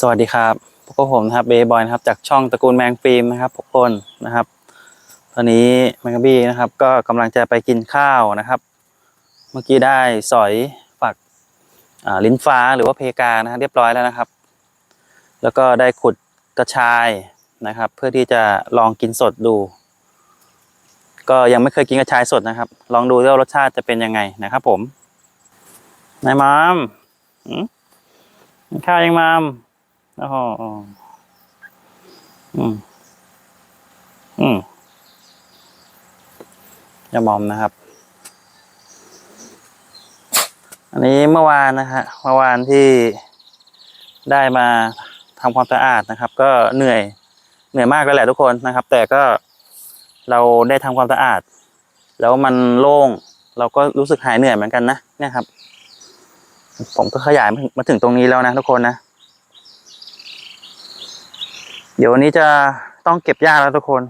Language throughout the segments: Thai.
สวัสดีครับพวกบผมนะครับเบย์บอยนะครับจากช่องตระกูลแมงฟิล์มนะครับทุกคนนะครับ ตอนนี้แมงกะบี้นะครับ ก็กำลังจะไปกินข้าวนะครับ เมื่อกี้ได้สอยฝักลิ้นฟ้าหรือว่าเพกานะครับเรียบร้อยแล้วนะครับ แล้วก็ได้ขุดกระชายนะครับ เพื่อที่จะลองกินสดดู ก็ยังไม่เคยกินกระชายสดนะครับ ลองดูว่ารสชาติจะเป็นยังไงนะครับ ผมนายมามข้าวยังมาม อ้โหอืม อืมยามอมนะครับ อันนี้เมื่อวานนะฮะเมื่อวานที่ได้มาทำความสะอาดนะครับ ก็เหนื่อย เหนื่อยมากแล้วแหละทุกคนนะครับ แต่ก็เราได้ทำความสะอาด แล้วมันโล่ง เราก็รู้สึกหายเหนื่อยเหมือนกันนะเนี่ยครับ ผมก็ขยายมาถึงตรงนี้แล้วนะทุกคนนะ เดี๋ยววันนี้จะต้องเก็บหญ้าแล้วทุกคน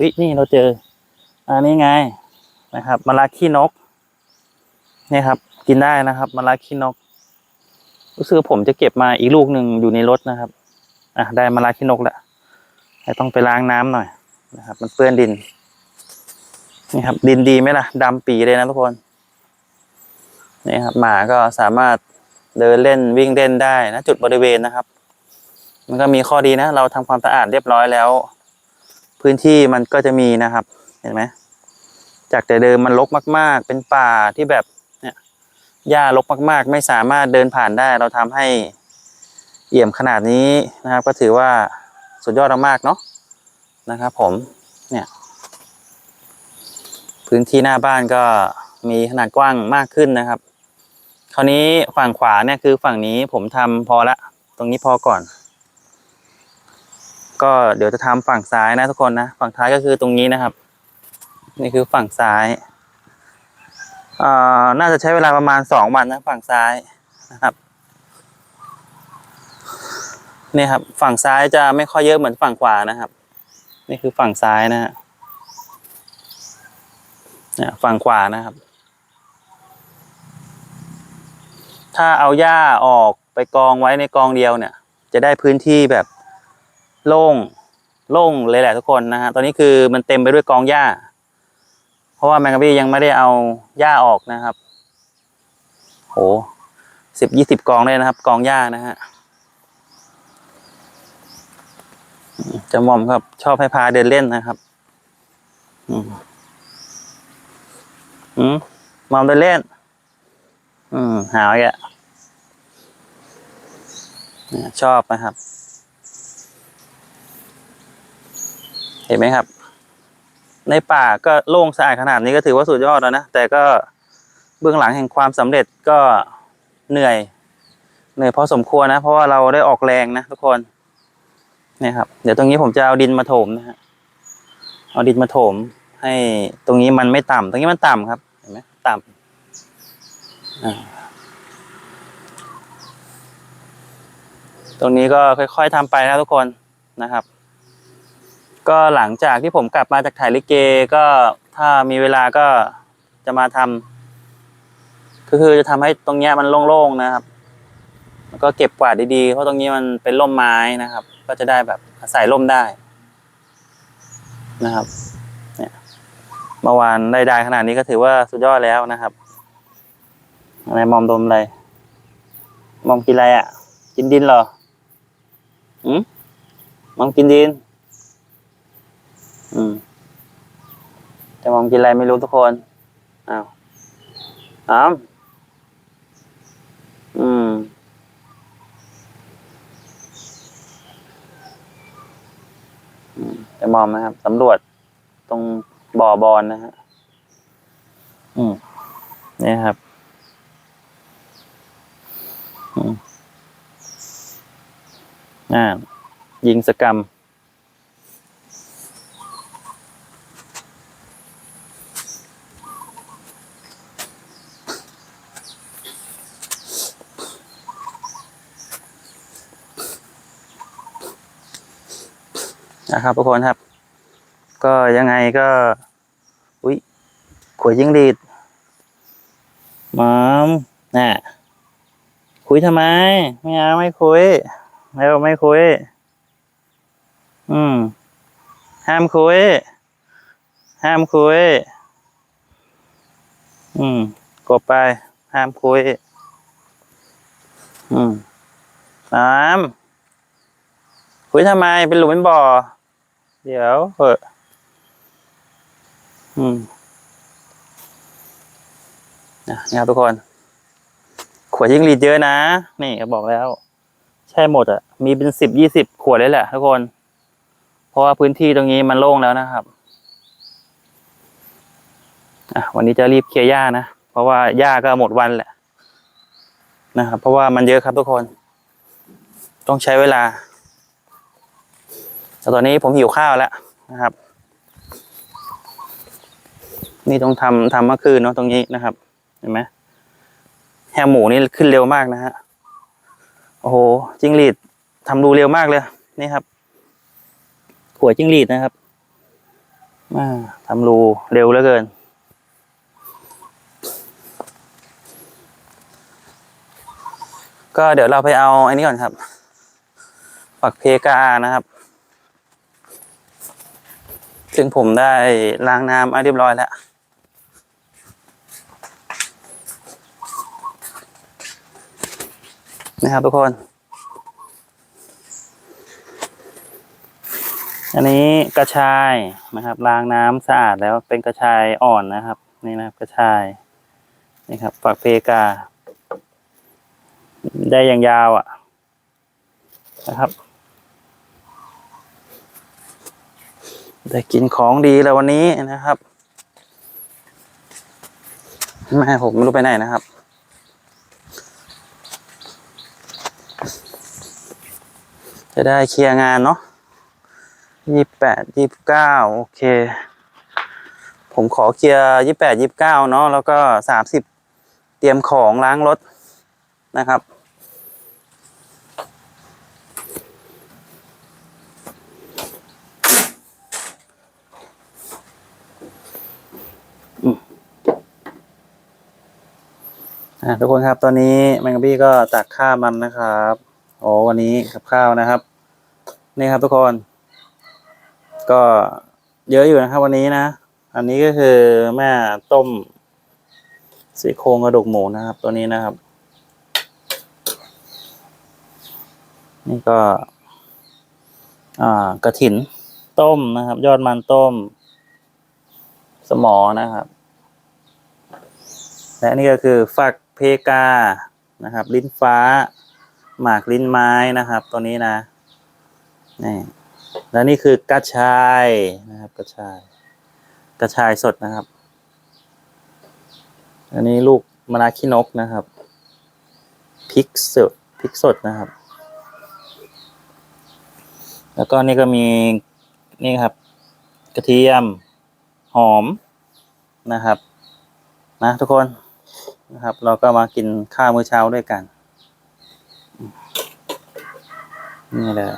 วินี่เราเจอ อันนี้ไงนะครับมะระขี้นกนี่ครับ กินได้นะครับมะระขี้นก รู้สึกผมจะเก็บมาอีกลูกหนึ่งอยู่ในรถนะครับ อะได้มะระขี้นกแล้วแต่ต้องไปล้างน้ำหน่อยนะครับ มันเปื้อนดินนี่ครับ ดินดีไหมล่ะดำปีเลยนะทุกคนนี่ครับหมาก็สามารถเดินเล่นวิ่งเล่นได้นะจุดบริเวณนะครับ มันก็มีข้อดีนะ เราทำความสะอาดเรียบร้อยแล้ว พื้นที่มันก็จะมีนะครับ เห็นไหมจากแต่เดิมมันรกมาก ๆ เป็นป่าที่แบบเนี่ยหญ้ารกมาก ๆ ไม่สามารถเดินผ่านได้ เราทำให้เอี่ยมขนาดนี้นะครับ ก็ถือว่าสุดยอดมากเนาะนะครับผมเนี่ย พื้นที่หน้าบ้านก็มีขนาดกว้างมากขึ้นนะครับ คราวนี้ฝั่งขวาเนี่ยคือฝั่งนี้ผมทำพอละ ตรงนี้พอก่อน ก็เดี๋ยวจะทำฝั่งซ้ายนะทุกคนนะฝั่งท้ายก็คือตรงนี้นะครับ นี่คือฝั่งซ้ายอ่าน่าจะใช้เวลาประมาณสองวันนะฝั่งซ้ายนะครับนี่ครับ ฝั่งซ้ายจะไม่ค่อยเยอะเหมือนฝั่งขวานะครับ นี่คือฝั่งซ้ายนะฮะฝั่งขวานะครับ ถ้าเอาหญ้าออกไปกองไว้ในกองเดียวเนี่ย จะได้พื้นที่แบบ โล่งโล่งเลยแหละทุกคนนะฮะตอนนี้คือมันเต็มไปด้วยกองหญ้า เพราะว่าแมงกะบี้ยังไม่ได้เอาหญ้าออกนะครับโหสิบยี่สิบกองเลยนะครับ กองหญ้านะฮะจะมอมครับชอบให้พาเดินเล่นนะครับ อืมอืมมอมเดินเล่น อืมหาวอีกอะชอบนะครับ เห็นไหมครับ ในป่าก็โล่งสะอาดขนาดนี้ก็ถือว่าสุดยอดแล้วนะแต่ก็เบื้องหลังแห่งความสำเร็จก็เหนื่อย เหนื่อยพอสมควรนะ เพราะว่าเราได้ออกแรงนะทุกคนนี่ครับ เดี๋ยวตรงนี้ผมจะเอาดินมาถมนะฮะเอาดินมาถม ให้ตรงนี้มันไม่ต่ำตรงนี้มันต่ำครับ เห็นไหมต่ำอ่าตรงนี้ก็ค่อย ๆทำไปนะทุกคนนะครับ ก็หลังจากที่ผมกลับมาจากถ่ายลิเกก็ถ้ามีเวลาก็จะมาทำก็คือจะทำให้ตรงเนี้ยมันโล่งๆนะครับ แล้วก็เก็บกวาดดีๆ เพราะตรงนี้มันเป็นร่มไม้นะครับ ก็จะได้แบบอาศัยร่มได้นะครับเนี่ยเมื่อวานได้ได้ขนาดนี้ก็ถือว่าสุดยอดแล้วนะครับอะไรมอมดมอะไรมอมกินอะไรอะ กินดินเหรออืมมอมกินดิน อืมจะมองกินอะไรไม่รู้ทุกคนอ้าวอ้าวอืมอืม จะมองนะครับสำรวจตรงบ่อบอลนะฮะ อืมนี่ครับ อืมอ่ายิงสกรรม นะครับทุกคนครับ ก็ยังไงก็ อุ้ยขวยยิงดีดมอมน่ะคุยทำไม ไม่เอาไม่คุยแล้วไม่คุย อืม ห้ามคุย ห้ามคุย อืมกดไป ห้ามคุย อืมน้ำคุยทำไมเป็นหลุมเป็นบ่อ เดี๋ยวเหอะอืมนะนี่ครับทุกคน ขวดยิ่งรีดเยอะนะ นี่บอกแล้ว ใช่หมดอะ่ะ มีเป็นสิบยี่สิบขวดเลยแหละทุกคน เพราะว่าพื้นที่ตรงนี้มันโล่งแล้วนะครับอะวันนี้จะรีบเคลียร์หญ้านะ เพราะว่าหญ้าก็หมดวันแหละนะครับเพราะว่ามันเยอะครับทุกคน ต้องใช้เวลา แต่ตอนนี้ผมหิวข้าวแล้วนะครับ นี่ต้องทำทำเมื่อคืนเนาะตรงนี้นะครับ เห็นไหมแฮมหมูนี่ขึ้นเร็วมากนะฮะโอ้โหจิ้งหรีดทำรูเร็วมากเลยนี่ครับขวดจิ้งหรีดนะครับมาทำรูเร็วเหลือเกิน ก็เดี๋ยวเราไปเอาอันนี้ก่อนครับฝักเพกานะครับ ซึ่งผมได้ล้างน้ำเรียบร้อยแล้วนะครับทุกคน อันนี้กระชายนะครับล้างน้ำสะอาดแล้วเป็นกระชายอ่อนนะครับ นี่นะครับกระชายนี่ครับฝักเพกา ได้อย่างยาวอะนะครับ ได้กินของดีแล้ววันนี้นะครับแม่ผมไม่รู้ไปไหนนะครับ จะได้เคลียร์งานเนาะยี่แปดยี่เก้าโอเค ผมขอเคลียร์ยี่แปดยี่เก้าเนาะแล้วก็สามสิบเตรียมของล้างรถนะครับ อะทุกคนครับตอนนี้แมงกะบี้ก็ตักข้าวมันนะครับโอ้วันนี้กับข้าวนะครับ นี่ครับทุกคน ก็เยอะอยู่นะครับวันนี้นะ อันนี้ก็คือแม่ต้มซี่โครงกระดูกหมูนะครับ ตัวนี้นะครับ นี่ก็ อ่ากระถินต้มนะครับ ยอดมันต้ม สมอนะครับ และนี่ก็คือฝัก เพกานะครับ ลิ้นฟ้า หมากลิ้นไม้นะครับตัวนี้นะนี่แล้วนี่คือกระชายนะครับกระชาย กระชายสดนะครับ อันนี้ลูกมะนาวขี้นกนะครับพริกสดพริกสดนะครับ แล้วก็นี่ก็มีนี่ครับ กระเทียมหอมนะครับ นะทุกคน นะครับ เราก็มากินข้าวมื้อเช้าด้วยกัน นี่เลย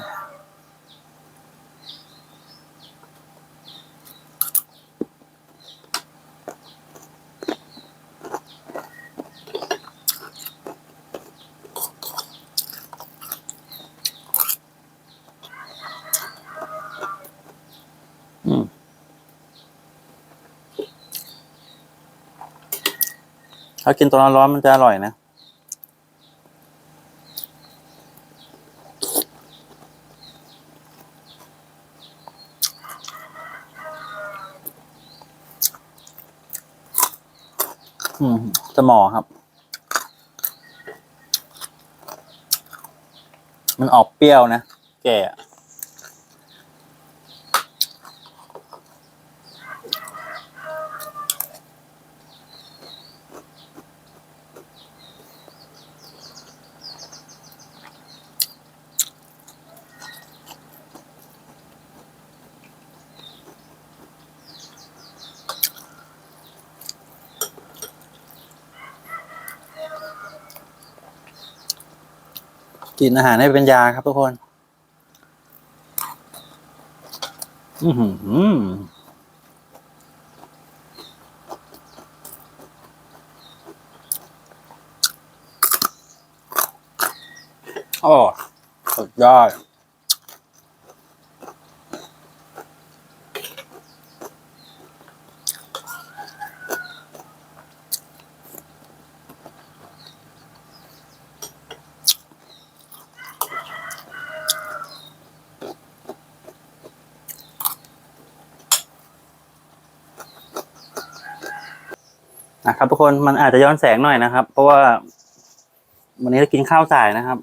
ถ้ากินตอนร้อนมันจะอร่อยนะอืมสมอครับ มันออกเปรี้ยวนะ แก่ กินอาหารให้เป็นยาครับทุกคน อือหืออ๋อสุดยอด นะครับทุกคนมันอาจจะย้อนแสงหน่อยนะครับ เพราะว่า วันนี้เรากินข้าวสายนะครับ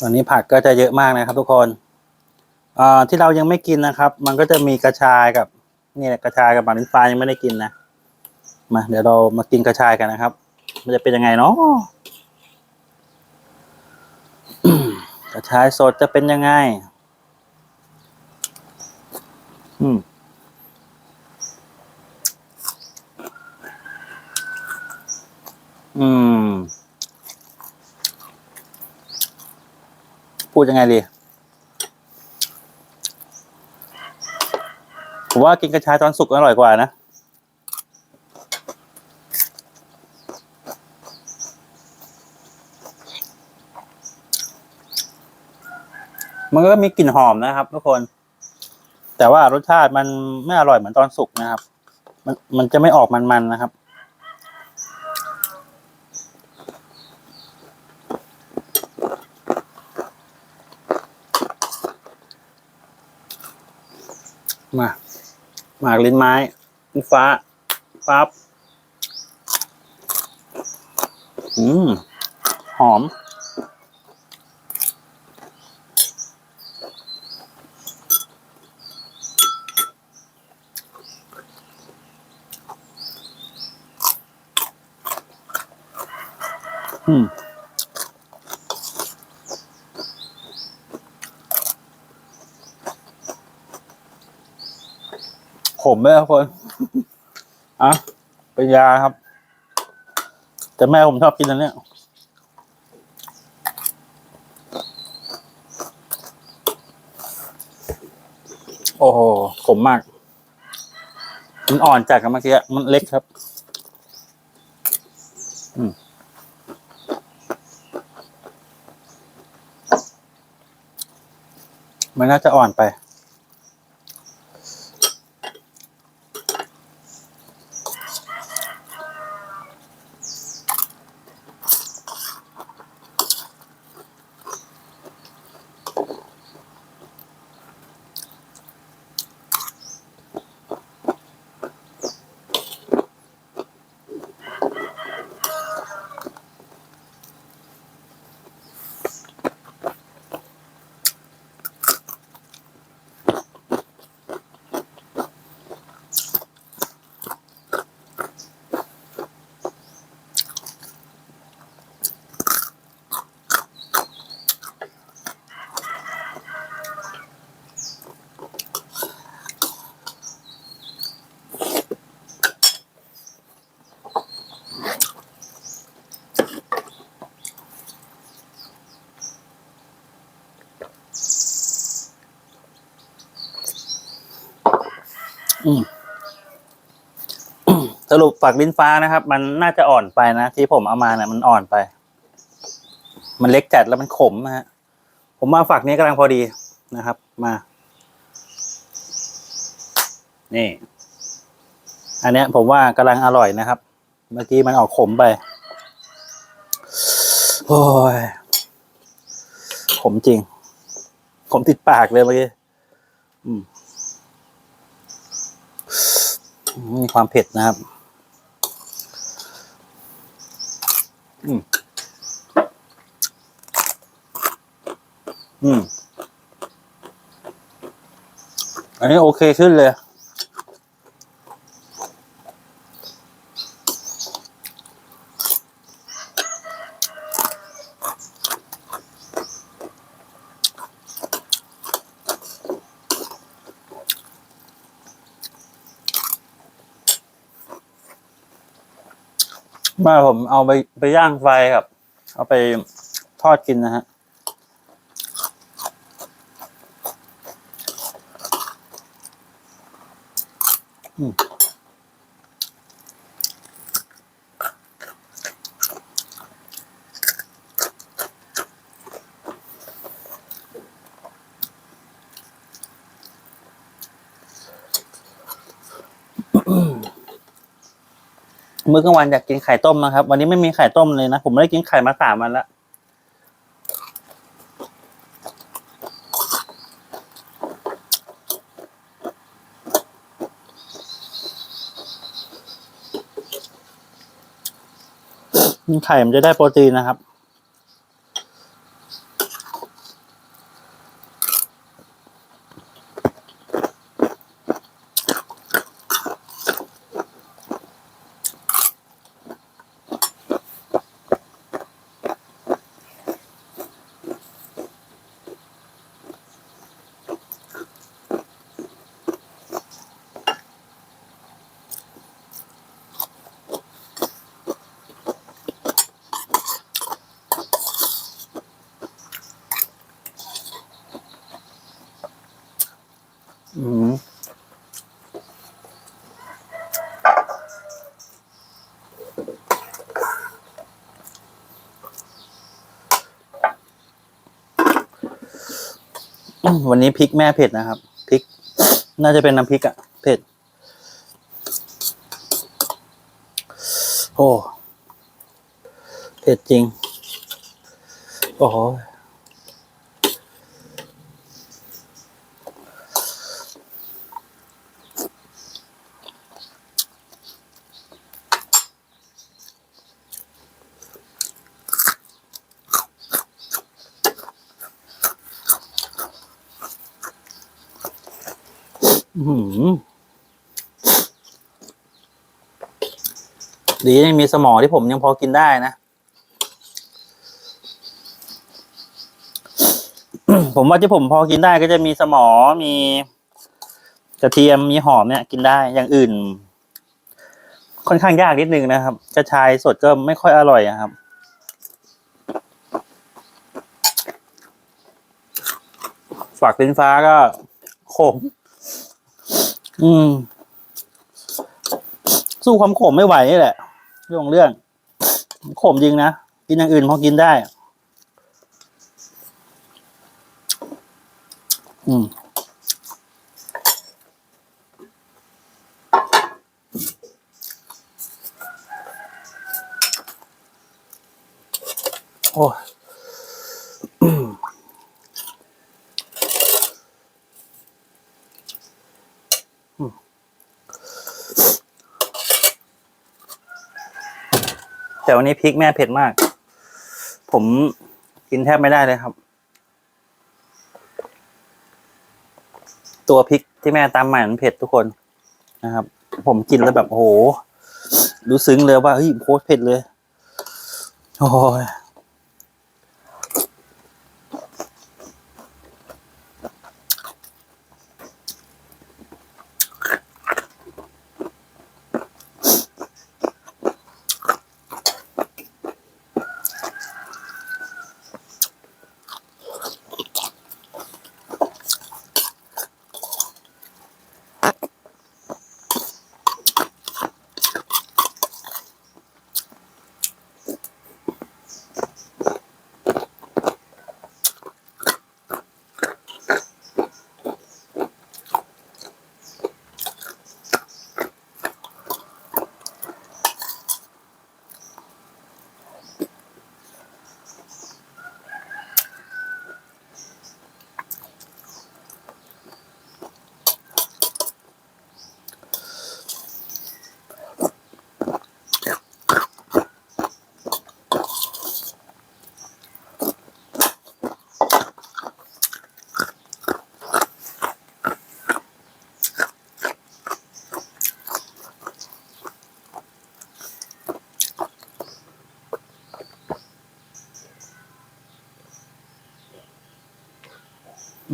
ตอนนี้ผักก็จะเยอะมากนะครับ ทุกคนที่เรายังไม่กินนะครับ มันก็จะมีกระชายกับ นี่แหละกระชายกับหมาลินฟ้ายังไม่ได้กินนะมาเดี๋ยวเรามากินกระชายกันนะครับ มันจะเป็นยังไงเนาะกระชายสดจะเป็นยังไง อืมอืม พูดยังไงดีผมว่ากินกระชายตอนสุกอร่อยกว่านะ มันก็มีกลิ่นหอมนะครับทุกคน แต่ว่ารสชาติมันไม่อร่อยเหมือนตอนสุกนะครับ มันมันจะไม่ออกมันๆนะครับ มาหมากลิ้นไม้ลิ้นฟ้าฟ้าบอืม หอม มไหมครับคนอะเป็นยาครับ แต่แม่ผมชอบกินอันเนี้ยโอ้โหขมมาก มันอ่อนจากกันเมื่อกี้มันเล็กครับ อืมมันน่าจะอ่อนไป รุปฝักลิ้นฟ้านะครับ มันน่าจะอ่อนไปนะ ที่ผมเอามาเนี่ยมันอ่อนไป มันเล็กจัดแล้วมันขมนะฮะผมมาฝักนี้กำลังพอดีนะครับ มา นี่ อันเนี้ย ผมว่ากำลังอร่อยนะครับ เมื่อกี้มันออกขมไปโอ้ยขมจริงขมติดปากเลยเมื่อกี้มีความเผ็ดนะครับ อืม อืม อันนี้โอเคขึ้นเลย มาผมเอาไปไปย่างไฟครับ เอาไปทอดกินนะฮะอืม มื้อกลางวันอยากกินไข่ต้มนะครับ วันนี้ไม่มีไข่ต้มเลยนะ ผมไม่ได้กินไข่มาสามวันละไข่มันจะได้โปรตีนนะครับ อืมอืม วันนี้พริกแม่เผ็ดนะครับพริก น่าจะเป็นน้ำพริกอะเผ็ด โอ้เผ็ดจริง โอ้โห ดียังมีสมอที่ผมยังพอกินได้นะ ผมว่าที่ผมพอกินได้ก็จะมีสมอ มีกระเทียม มีหอมเนี่ย กินได้ อย่างอื่น ค่อนข้างยากนิดนึงนะครับ กระชายสดก็ไม่ค่อยอร่อยครับฝากลิ้นฟ้าก็ขม อืม สู้ความขมไม่ไหวนี่แหละ เรื่องเรื่อง ขมจริงนะ กินอย่างอื่นพอกินได้ อืมโอ้ แต่วันนี้พริกแม่เผ็ดมาก ผมกินแทบไม่ได้เลยครับ ตัวพริกที่แม่ตามมามันเผ็ดทุกคนนะครับ ผมกินแล้วแบบโอ้โห รู้ซึ้งเลยว่าเฮ้ยโคตรเผ็ดเลย โอ้ย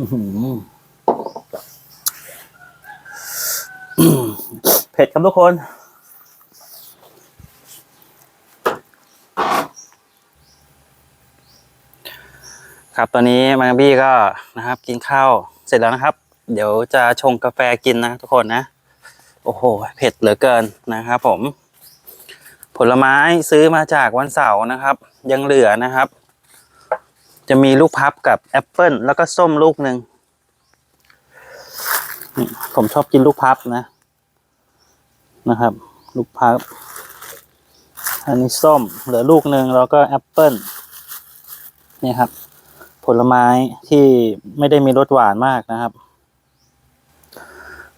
เผ็ดครับทุกคนครับตอนนี้มังบี้ก็นะครับ กินข้าวเสร็จแล้วนะครับ เดี๋ยวจะชงกาแฟกินนะทุกคนนะ โอ้โห เผ็ดเหลือเกินนะครับผม ผลไม้ซื้อมาจากวันเสาร์นะครับ ยังเหลือนะครับ จะมีลูกพับกับแอปเปิลแล้วก็ส้มลูกหนึ่งผมชอบกินลูกพับนะ นะครับ ลูกพับ อันนี้ส้มเหลือลูกหนึ่งแล้วก็แอปเปิลนี่ครับ ผลไม้ที่ไม่ได้มีรสหวานมากนะครับ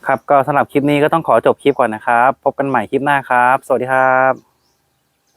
ครับก็สำหรับคลิปนี้ก็ต้องขอจบคลิปก่อนนะครับ พบกันใหม่คลิปหน้าครับ สวัสดีครับ